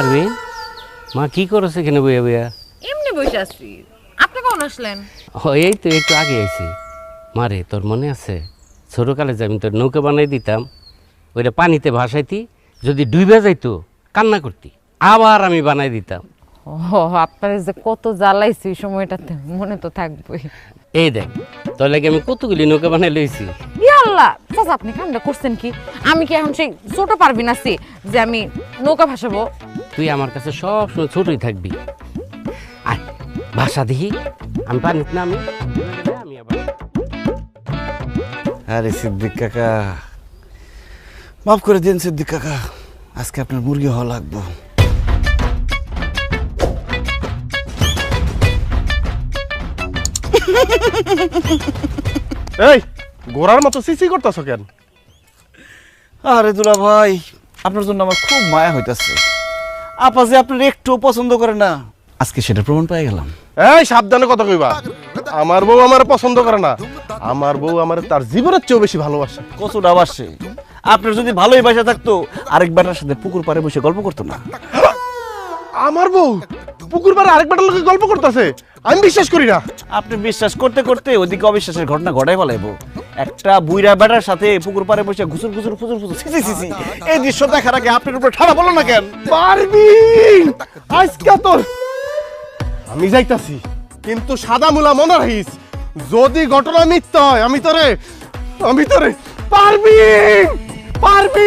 পারবে মা কি করছে এখানে বইয়া বইয়া? এমনি বসে আছি। আপনি কখন আসলেন? ও এই তো একটু আগে আইছি। মারে তোর মনে আছে? ছোটকালে যে আমি তোর নৌকা বানাই দিতাম ওইটা পানিতে ভাসাইতি যদি ডুবে যাইতো কান্না করতি। আবার আমি বানাই দিতাম। ও আপনার যে কত জ্বালাইছি এই সময়টাতে মনে তো থাকবেই। এই দেখ তোর লাগে আমি কতগুলি নৌকা বানাই লইছি। ইয়াল্লাহ চাচা আপনি কামটা করছেন কি? আমি কি এখন সেই ছোট পারবি না যে আমি নৌকা ভাসাবো? তুই আমার কাছে সব সময় ছোটই থাকবি। আয় ভাষা দেখি আমি পানিতে নামি আমি আবার আরে সিদ্দিক কাকা মাফ করে দিন সিদ্দিক কাকা আজকে আপনার মুরগি হওয়া লাগবো। এই গোড়ার মতো সিসি করতেছ কেন? আরে দুলা ভাই আপনার জন্য আমার খুব মায়া হইতাছে। আপা যে আপনার একটু পছন্দ করে না। আজকে সেটা প্রমাণ পাই গেলাম। এই সাবধানে কথা কইবা। আমার বউ আমার পছন্দ করে না। আমার বউ আমার তার জীবনের চেয়েও বেশি ভালোবাসে। কচুটা বাসে আপনার যদি ভালোই বাসা থাকতো আরেক বেটার সাথে পুকুর পাড়ে বসে গল্প করতো না। আমার বউ? পুকুর পাড়ে আরেক বেটার লোকে গল্প করতেছে। আমি বিশ্বাস করি না। আপনি বিশ্বাস করতে করতে ওদিকে অবিশ্বাসের ঘটনা ঘটাই ফেলাইবো। একটা বুইরা বেটার সাথে পুকুর পাড়ে বসে ঘুসুর ঘুসুর ফুসুর ফুসুর ছি। এই দৃশ্য দেখার আগে আপনার উপরে ঠাড়া বলো না কেন? পারবি! আজকে তোর আমি যাইতাছি কিন্তু সাদা মুলা মনে রাখিস যদি ঘটনা মিথ্যা হয় আমি তোরে আমি তোরে পারবি! পারবি!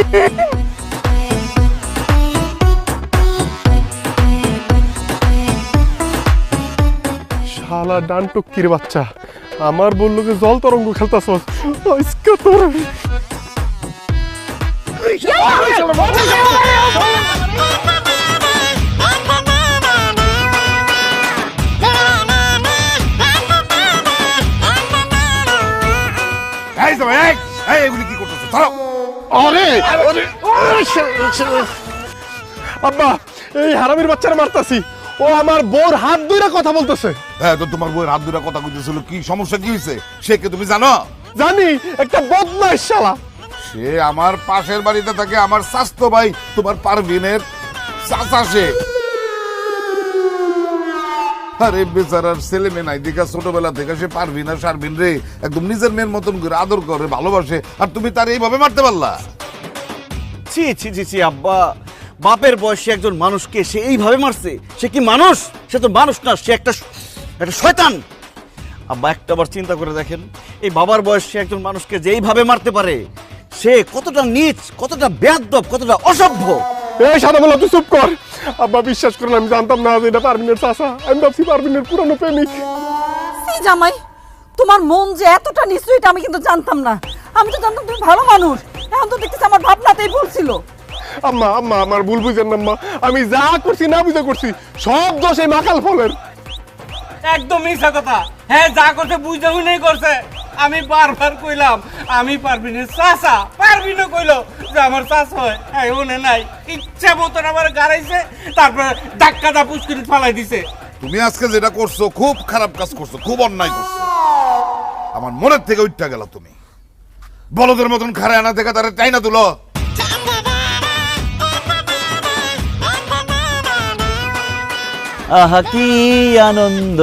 শালা ডান টুক্কির বাচ্চা আমার বলল যে জল তরঙ্গ এগুলি কি করতেছো আরে আব্বা এই হারামির বাচ্চারা মারতাছি ও আমার বোর হাত ধরে কথা বলতেছে। হ্যাঁ তো তোমার বউয়ের হাত দুটা কথা কইতেছিল কি সমস্যা কি হয়েছে সে কে তুমি জানো? জানি একটা বদমাইশ শালা। সে আমার পাশের বাড়িতে থাকে আমার স্বাস্থ্য ভাই তোমার পারভিনের চাচা সে। আরে বেচারার ছেলে মেয়ে নাই দেখা ছোটবেলা থেকে সে পারভিন আর সারভিন রে। একদম নিজের মেয়ের মতন করে আদর করে ভালোবাসে আর তুমি তার এইভাবে মারতে পারলা? ছি ছি ছি ছি আব্বা। বাপের বয়সে একজন মানুষকে সে এইভাবে মারছে সে কি মানুষ? সে তো মানুষ না সে একটা একটা শয়তান। আব্বা একটাবার চিন্তা করে দেখেন এই বাবার বয়সে একজন মানুষকে যে এইভাবে মারতে পারে সে কতটা নিচ কতটা বেয়াদব কতটা অসভ্য। এই সাদা বলা তুই চুপ কর। আব্বা বিশ্বাস করলাম আমি জানতাম না যে এটা পারভিনের চাচা। আমি ভাবছি পারভিনের পুরানো প্রেমিক। এই জামাই তোমার মন যে এতটা নিশ্চয়ই এটা আমি কিন্তু জানতাম না। আমি তো জানতাম তুমি ভালো মানুষ। এখন তো দেখতেছি আমার ভাবনাতেই ভুল ছিল। আম্মা আম্মা আমার ভুল বুঝেন আম্মা। আমি যা করছি না বুঝে করছি সব দোষ এই মাকাল ফলের। একদম মিশা কথা। হ্যাঁ যা করছে বুঝতে শুনেই করছে। আমি বারবার কইলাম আমি পারবি না। চাচা পারবি না কইলো যে আমার চাষ হয়। হ্যাঁ নাই। ইচ্ছা মতন আমার গাড়াইছে তারপরে ধাক্কা দা পুষ্করি ফালাই দিছে। তুমি আজকে যেটা করছ খুব খারাপ কাজ করছ খুব অন্যায় করছ। আমার মনের থেকে উঠটা গেল তুমি। বলদের মতন খারে আনা থেকে তারা চাই না তুলো। আহা কি আনন্দ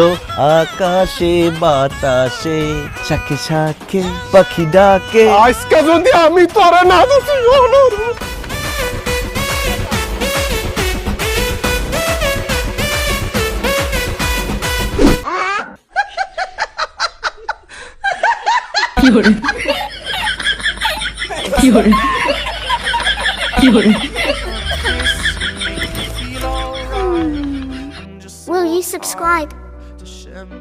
আকাশে বাতাসে। শাকে শাকে পাখি ডাকে। আজকে যদি আমি তোরা না দিছি অনুর Will Please subscribe.